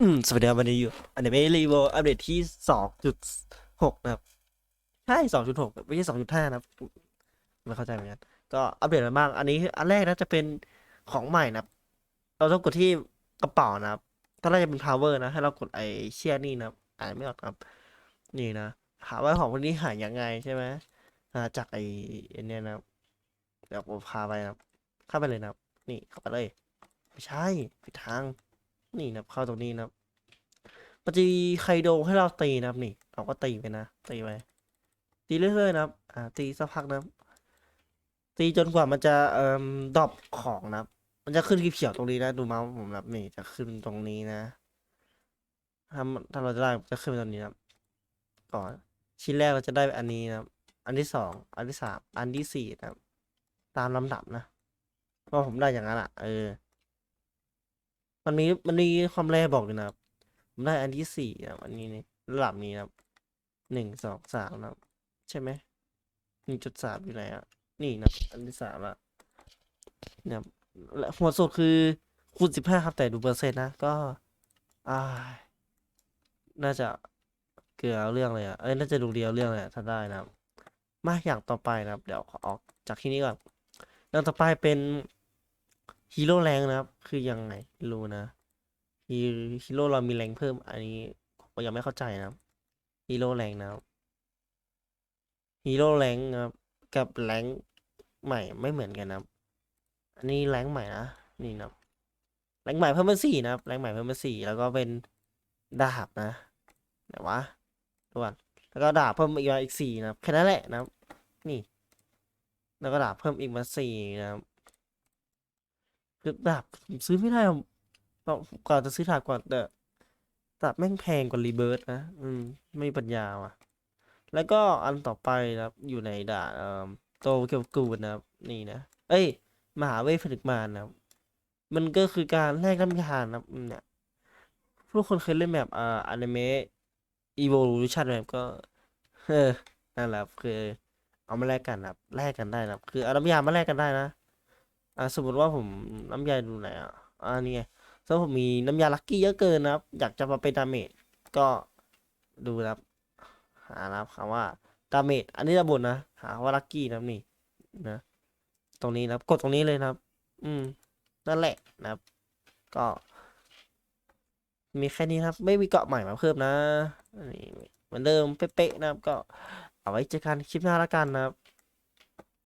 อืมสวัสดีครับวันนี้อยู่อันนี้เป็นรีวิวอัปเดตที่สองจุดหกนะครับ ใช่สองจุดหกไม่ใช่สองจุดห้านะครับไม่เข้าใจเหมือนกันก็อัปเดตมาบ้าง อันนี้อันแรกนะจะเป็นของใหม่นะครับ เราต้องกดที่กระเป๋านะครับตอนแรกจะเป็น power นะ ให้เรากดไอเชียนี่นะครับอ่านไม่ออกครับ นี่นะหาว่าของพวกนี้หายยังไงใช่ไหมหาจากไอเนี้ยนะครับเดี๋ยวผมพาไปนะครับเข้าไปเลยนะครับ นี่เข้าไปเลย ไม่ใช่ผิดทาง นี่นะครับเข้าตรงนี้นะมันจะมีไคโดให้เราตีนะครับนี่ เราก็ตีไปนะตีไปตีเรื่อยๆนะครับ อ่า ตีสักพักนะตีจนกว่ามันจะเอ่อดรอปของนะครับ มันจะขึ้นเขียวตรงนี้นะ ดูเมาส์ผมนะครับนี่จะขึ้นตรงนี้นะถ้าถ้าเราจะได้จะขึ้นตรงนี้นะก่อนชิ้นแรกเราจะได้อันนี้นะอันที่สอง อันที่สาม อันที่สี่นะตามลำดับนะเพราะผมได้อย่างนั้นอะ เออ มันมีมันมีความแรบอกอยู่นะครับผมได้อันที่สี่นะครับอันนี้นี่ระดับนี้นะครับหนึ่งสองสามนะครับใช่ไหมหนึ่งจุดสามอยู่ไหนอะนี่นะอันที่สามละเนี่ยและหัวสุดคือคูณสิบห้าครับแต่ดูเปอร์เซ็นต์นะก็อ่าน่าจะเกลือเอาเรื่องเลยอะเอ้ยน่าจะดูเดียวเรื่องเลยถ้าได้นะครับ มาอย่างต่อไปนะครับ เดี๋ยวขอออกจากที่นี้ก่อนอย่างต่อไปเป็น ฮีโร่แรงนะครับ คือยังไงไม่รู้นะฮีฮีโร่เรามีแรงเพิ่ม อันนี้ผมยังไม่เข้าใจนะครับฮีโร่แรงนะครับฮีโร่แรงนะครับกับแรงใหม่ไม่เหมือนกันนะครับ อันนี้แรงใหม่นะนี่นะครับแรงใหม่เพิ่มมาสี่นะครับแรงใหม่เพิ่มมาสี่แล้วก็เป็นดาบนะไหนวะดูก่อนแล้วก็ดาบเพิ่มอีกมาอีกสี่นะครับแค่นั้นแหละนะครับ นี่ แล้วก็ดาบเพิ่มอีกมาสี่นะครับ คือดาบผมซื้อไม่ได้ตองก่อนจะซื้อถาดก่อนแต่ตัดแม่งแพงกว่ารีเบิร์ตนะ อืม ไม่มีปัญญาว่ะ แล้วก็อันต่อไปนะครับ อยู่ในด่านเอ่อโตเกียวกูดนะครับ นี่นะ เอ้ย มหาเวทผนึกมารนะครับ มันก็คือการแลกน้ำยานะครับเนี่ยทุกคนเคยเล่นแบบอ่าอนิเมะอีโวลูชันแบบก็เออนั่นแหละคือเอามาแลกกันนะครับแลกกันได้นะครับ คือเอาน้ำยามาแลกกันได้นะ อ่าสมมติว่าผมน้ำยาดูไหนอะอ่านี่ไงถ้าผมมีน้ำยาลักกี้เยอะเกินนะครับ อยากจะมาเป็นดาเมจก็ดูนะครับหานะครับคำว่าดาเมจอันนี้ระบุนะหาว่าลักกี้นะนี่นะ ตรงนี้นะครับกดตรงนี้เลยนะครับ อืมนั่นแหละนะครับ ก็ มีแค่นี้ครับ ไม่มีเกาะใหม่มาเพิ่มนะอันนี้เหมือนเดิมเป๊ะๆนะครับ ก็เอาไว้เจอกันคลิปหน้าละกันนะครับ